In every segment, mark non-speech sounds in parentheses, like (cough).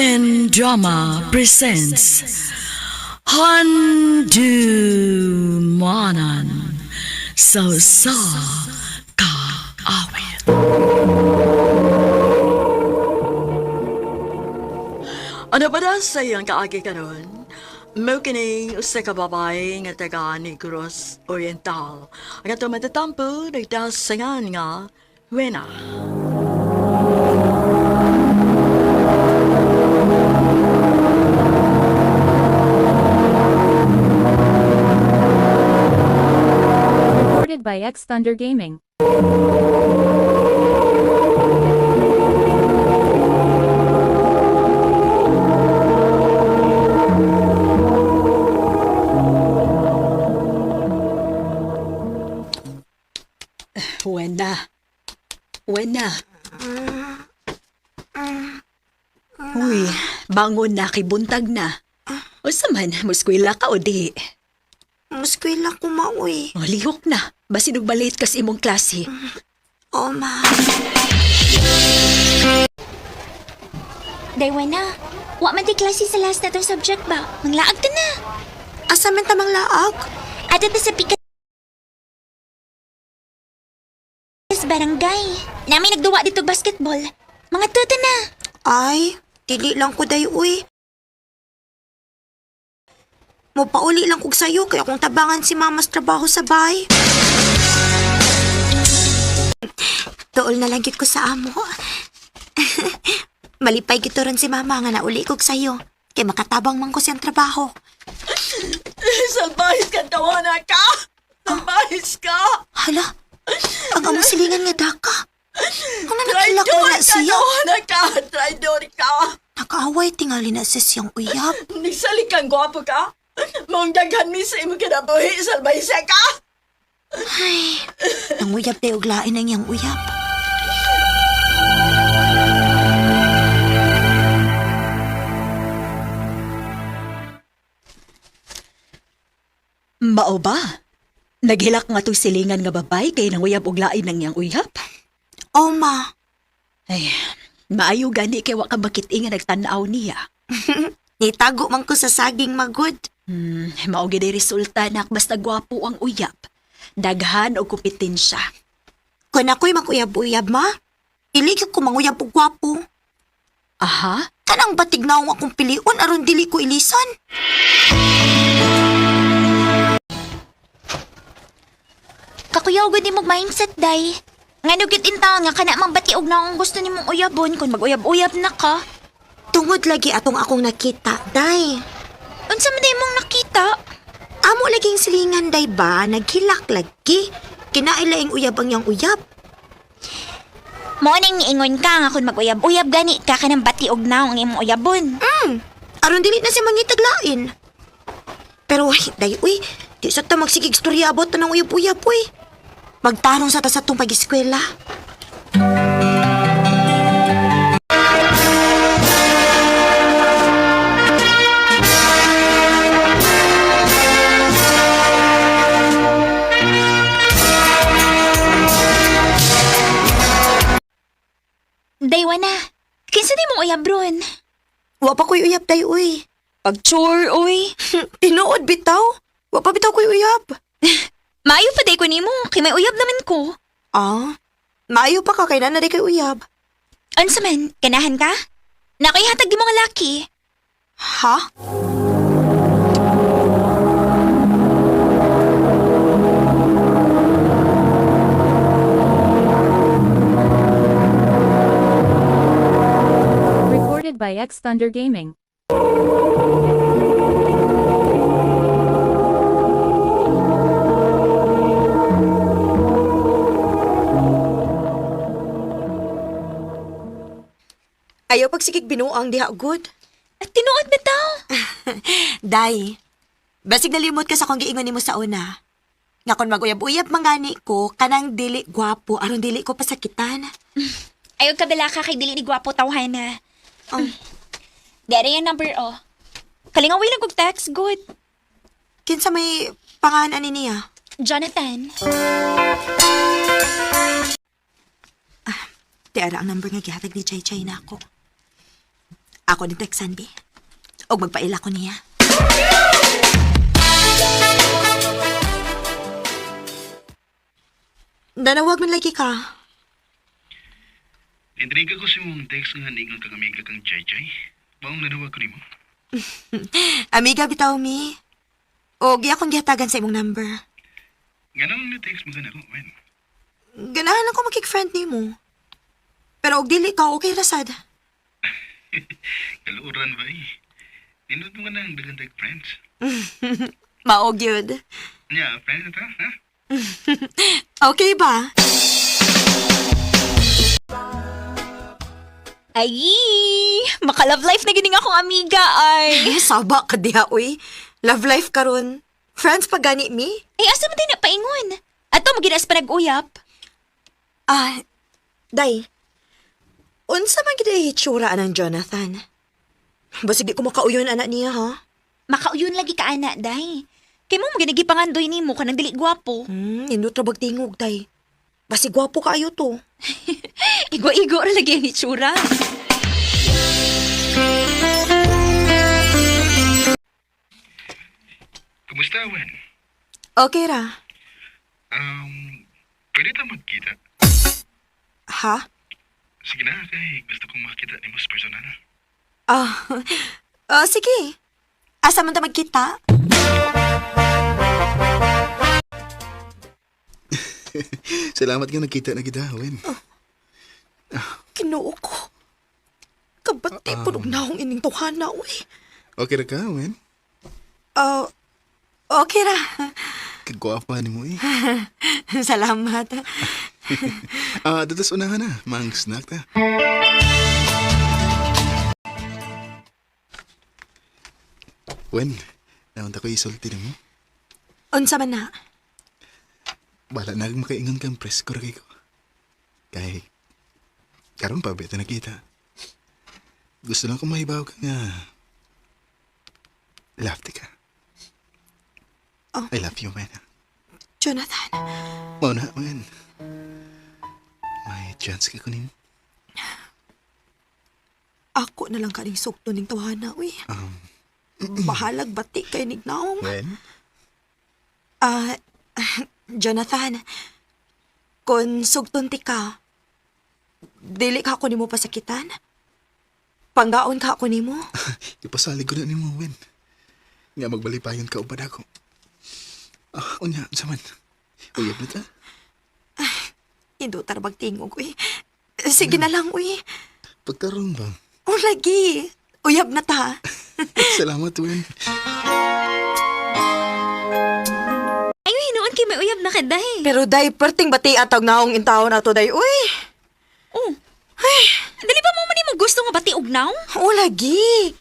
DNN Drama presents Handu Manan So Sa Ka Awit Ano ba na sa iyang kaagi karon? Mo kining usa ka babae nga taga Negros Oriental. Ang ato matatampo nagdasangan nga Wena. Recorded by X Thunder Gaming. Wena. Wena. Uy, bangon na kay buntag na. O saman, muskwila ka o di. Muskwila ko maoy. O lihok na, basin og balit kas imong klase. O ma. Daywa na. Wa man di klase sa last na tong subject ba? Manglaag ta na. Asa man tamang laag? Ato ta sa pikas barangay. Nami nagduwa dito basketball. Mga tuta na. Ay, dili lang ko day uy. Mopauli lang kog sayo kaya kung tabangan si mama sa trabaho sa bahay. Tuol na lang ko sa amo. (laughs) Malipay gito ron si mama nga nauli kog sayo. Kay makatabang man ko siyang trabaho. (laughs) Salbahis ka tawana ka! Salbahis ka! Hala, ang among silingan nga daka. Kung nakilak mo na siya, tawana ka! Traidor ka! nakaaway tingali na sa siyang uyab. (laughs) Nagsalik kang gwapo ka? Mong daghan mi sa imo kinabuhi, salbahis ka! Ay, ang uyab tayo uglain ang iyang uyab. Mao ba? Naghilak nga to'y silingan nga babay kay nang uyab og lain ng iyang uyab. O ma, Ay, maayo gani kay wa ka bakit nga nagtanaw niya. (laughs) nitago man ko sa saging magod. Hmm, mao gid ay resulta nak basta gwapo ang uyab. Daghan og kompetensya. Kung ako'y mag-uyab-uyab ma, iligid ko manguyab og gwapo. Aha? Kanang batig na akong piliun aron dili ko ilisan. Kakuyaw gud nimong mindset day. Nga nugit in taon nga kana mang batiog na akong gusto nimong uyabon kung mag-uyab-uyab na ka. Tungod lagi atong akong nakita, day. Unsa man day mong nakita? Amo laging silingan, day ba? Naghilak lagi. Kinailaing uyab ang iyang uyab. Mo ning niingon ka nga kung mag-uyab-uyab gani ka kanang batiog na ang imong uyabon. Hmm, aron dili na siya mangitaglain. Pero ay, day, uy, di sa ta magsigig storya about to ng uyab-uyab, uy. Magtanong sa ta sa tong pag-eskwela. Daywa na. Kinsa di mong uyab ron? Wa pa ko'y uyab, day, uy. Pag-chore, uy. (laughs) Tinuod bitaw. Wa pa bitaw ko'y uyab. (laughs) Maayo pa day ko nimo, kay may uyab naman ko. Ah, maayo pa ka kay na kay uyab. Unsa man, ganahan ka? Nakihatag di mga laki. Ha? Recorded by X Thunder Gaming. Ayaw pagsigig binuang diha good. At tinuod bitaw. (laughs) Day, basig nalimot ka sa kong giingon nimo sa una. Nga kon mag-uyab-uyab mangani ko, kanang dili gwapo aron dili ko pasakitan. (laughs) Ayaw ka bala ka kay dili ni gwapo tawhan na. Um, Dere yung number oh. Kalingaway lang kog text, good. kinsa may pangalan ani niya? Jonathan. Ti ara ang number nga gihatag ni Chay Chay na ako. Ako ni Texan, bi. Og magpaila ko niya. Nanawag man lagi ka. Intriga ko si mong text nga ningon kang amiga kang Jai Jai. Maong nanawag ko ni mo. (laughs) Amiga, bitaw mi. Og akong gihatagan sa imong number. Nga nang na-text mo ka na ko, man. Ganahan ako makik-friend ni mo. Pero og dili ka, okay rasad. (laughs) Kaluuran ba eh. Nindot mo nga na ang dagantag friends. (laughs) Maog yun. Nya, friends na ta, ha? Okay ba? Ay, maka-love life na gining akong amiga ay. Eh, saba ka diha, uy. Love life karon. Friends pa gani mi? Ay, asa man tayo na paingon? Ato, maginas pa nag-uyap. Ah, day. Unsa man gid hitsura anang Jonathan? Basig di ko makauyon anak niya, ha? Makauyon lagi ka, anak, day. Kay mo maginagi pangandoy ni mo, kanang dili gwapo. Hmm, indot ra bag tingog, day. Basig gwapo kaayo to. (laughs) Igo-igo ra lagi ang itsura. Kumusta, Wen? Okay ra. Um, pwede ta magkita. Ha? Sige na, kay gusto kong makita ni mo sa personal. Ah, (laughs) ah, sige. Asa man ta magkita? (laughs) Salamat nga nakita na kita, Wen. Kinuo ko. Kabati po nung naong ining tuhana, uy. Okay ra ka, Wen? Ah, okay ra. (laughs) Kagwapa ni mo eh. (laughs) Salamat. Ah, datas unahan na. Mang snack ta. Wen, naunta ko isulti na mo. Unsa man na? Bala na makaingon kang presko kay ko. Kay, karon pa beta nakita. Gusto lang ko mahibaw ka nga. Love ka. Oh. I love you, man. Jonathan. Mau na, man. May chance ka kunin. Ako na lang kaning sukto ning tawhana, uy. Um, Bahalag bati kay nignaong. Wen? Ah, (laughs) Jonathan. Kung sugton ti ka, dili ka ako nimo pasakitan? Panggaon ka ako nimo? (laughs) Ipasalig ko na ni mo, Wen. Nga magbalipayon ka ubad ako. Ah, unya, saman. Uyab na ta. Indo tarbag tingog, uy. Sige na lang, uy. Pagkaroon ba? O lagi. Uyab na ta. (laughs) Salamat, Wen. (laughs) uyab na ka, day. Pero day, perting bati atag naong intawon ato day, uy. Oh. Ay, dali ba mo man mo gusto nga bati ugnaw? O lagi.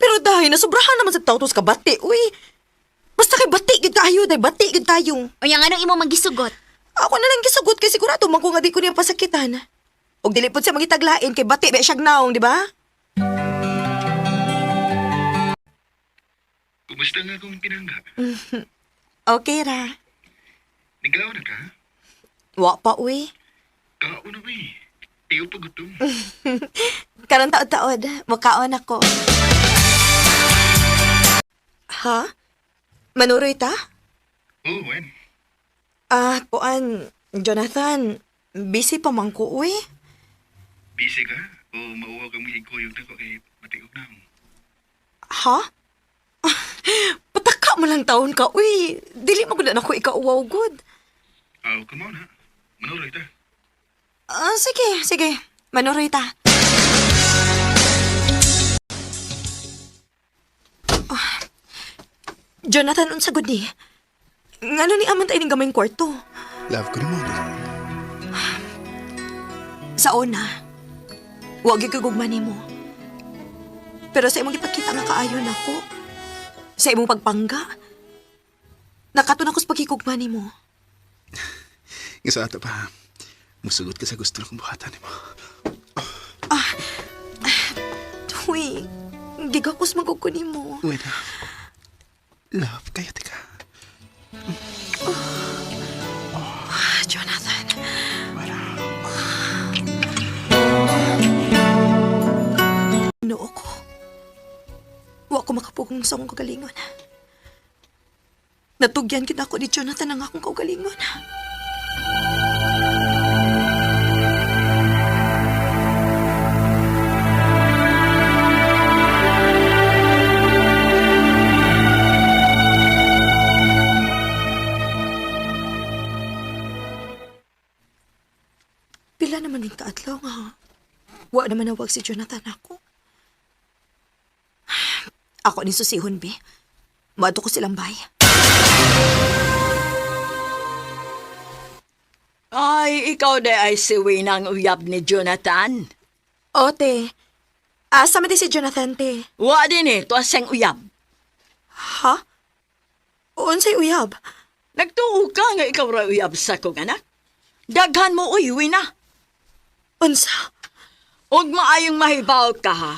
Pero dahil nasubrahan naman sa tautos ka bati, uy. Basta kay bati gid kayo, day bati gid tayo. O yang anong imo magisugot? Ako na lang gisugot kay sigurado man ko nga di ko niya pasakitan. Og dili pod siya mangitaglain kay bati ba siyag naong, di ba? Kumusta nga kong pinangga? (laughs) Okay ra. Nigaw na ka? Wa pa uy. Kao na eh. Tiyo pa gutom. (laughs) Karon taod-taod, makaon ako. Ha? Manuroy ta? Oo, Wen. Ah, kuan, Jonathan, busy pa man ko, uy. Busy ka? O mauwa kang mahiguyog na ko kay matiog na ako. Ha? (laughs) Pataka mo lang taon ka, uy. Dili mo na ako ikauwaw good. Aw, come on ha. Manuroy ta. Ah, sige, sige. Manuroy ta. Ah, Jonathan, unsa gud ni? Ngano ni aman tayo ng gamayng kwarto? Love ko ni mo. Sa una, huwag yung kagugman mo. Pero sa imong ipakita nga kaayon ako, sa imong pagpangga, nakatun ako sa pagkikugman mo. Nga sa ato pa, musugot ka sa gusto kong buhatan mo. Uy, gigakos magkukunin mo. Wen, ha? Love, kaya tika. Ah, Jonathan. Noo ko. ko makapugong sa akong kagalingon. Natugyan kita ako ni Jonathan ang akong kagalingon. Pila naman yung kaadlaw nga. Wa naman nawag si Jonathan ako. (sighs) Ako ni susihon, be. Mato ko silang bay. Ay, ikaw de ay si Winang uyab ni Jonathan. Ote, asa man di si Jonathan, te? Wa din eh, tuwa siyang uyab. Ha? Unsay uyab? Nagtuo ka nga ikaw ra uyab sa kong anak. Daghan mo uy, na. Unsa? Huwag maayong mahibaw ka ha.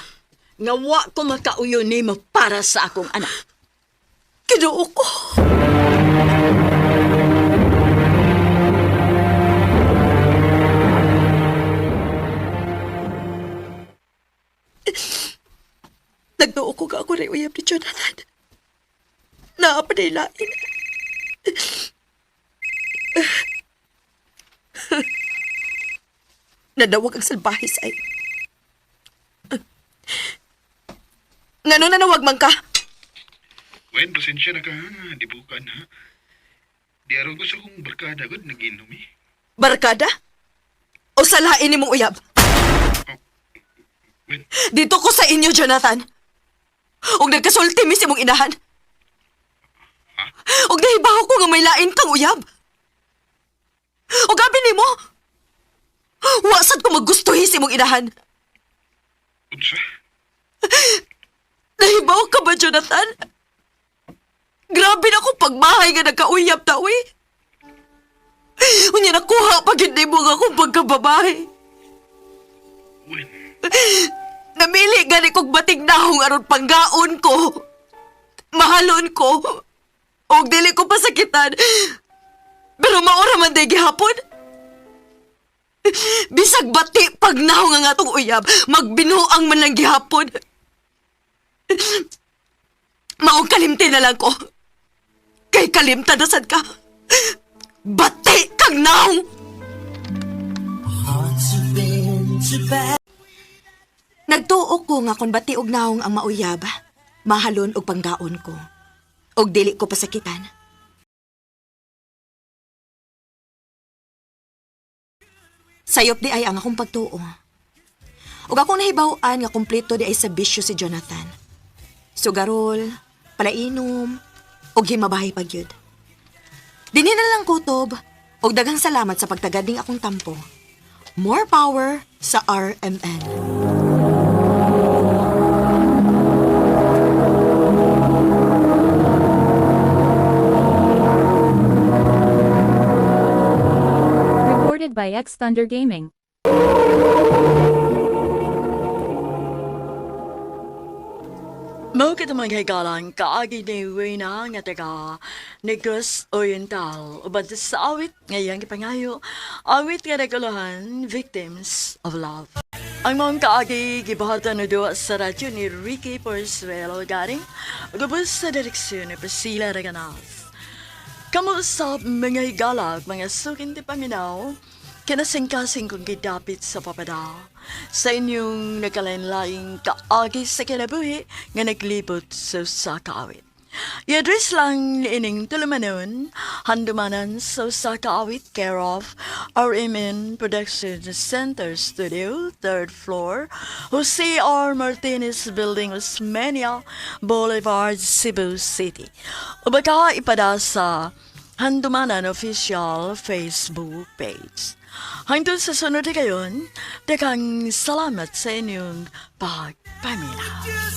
Nga wa ko makauyo ni mo para sa akong anak. Kinuo ko. Nagtuo ko ka ako rin uyab ni Jonathan. Naapanilain. Nadawag ang salbahe sa ay. Ngano na nawag man ka? Wen, pasensya na ka ha. Di bukan ha. Di araw ko sa kong barkada gud nag-inom eh. Barkada? O salain ni mong uyab? Wen, Dito ko sa inyo, Jonathan. Og nagkasulti mi si mong inahan. Og nahibaw ko nga may lain kang uyab. Og gabi ni mo. Wasad ko maggustuhi si mong inahan. unsa? Nahibaw ka ba, Jonathan? Grabe na ko pagbahay nga nagkauyab ta, uy. Unya nakuha pag hindi mo nga akong pagkababae. Wen, Namili gani kog bating nahong aron panggaon ko. Mahalon ko. Og dili ko pasakitan. Pero maura man day gihapon. (laughs) Bisag bati pag nahong ang atong uyab, magbinuang man lang gihapon. (laughs) Maong kalimti na lang ko. Kay kalimta na sad ka. Bati kang nahong. Nagtuo ko nga kung bati og naong ang mauyab, mahalon og panggaon ko. Og dili ko pasakitan. Sayop di ay ang akong pagtuo. Og akong nahibaw-an nga kumpleto di ay sa bisyo si Jonathan. Sugarol, palainom, og himabahay pagyud. Dini na lang kutob, og daghang salamat sa pagtagad ning akong tampo. More power sa RMN. By X Thunder Gaming. Mo kita maghigalang kaagi ni Wina nga taga Negros Oriental. Ubad sa awit ngayang ipangayo, awit nga naguluhan, Victims of Love. Ang mong kaagi gibahatan na doon sa radyo ni Ricky Porzuelo garing, gabos sa direksyon ni Priscilla Reganas. Kamusta mga higalag, mga sukin ti paminaw, kinasingkasing kong gidapit sa papada sa inyong nagkalain-laing kaagi sa kinabuhi nga naglibot sa sa kaawit. I-address lang ni ining tulumanon, handumanan sa sa kaawit care of RMN Production Center Studio, third floor, Jose R. Martinez Building, Osmeña Boulevard, Cebu City. O baka ipada sa Handumanan Official Facebook page. Hangtod sa sunod na dekang salamat sa inyong pagpamina.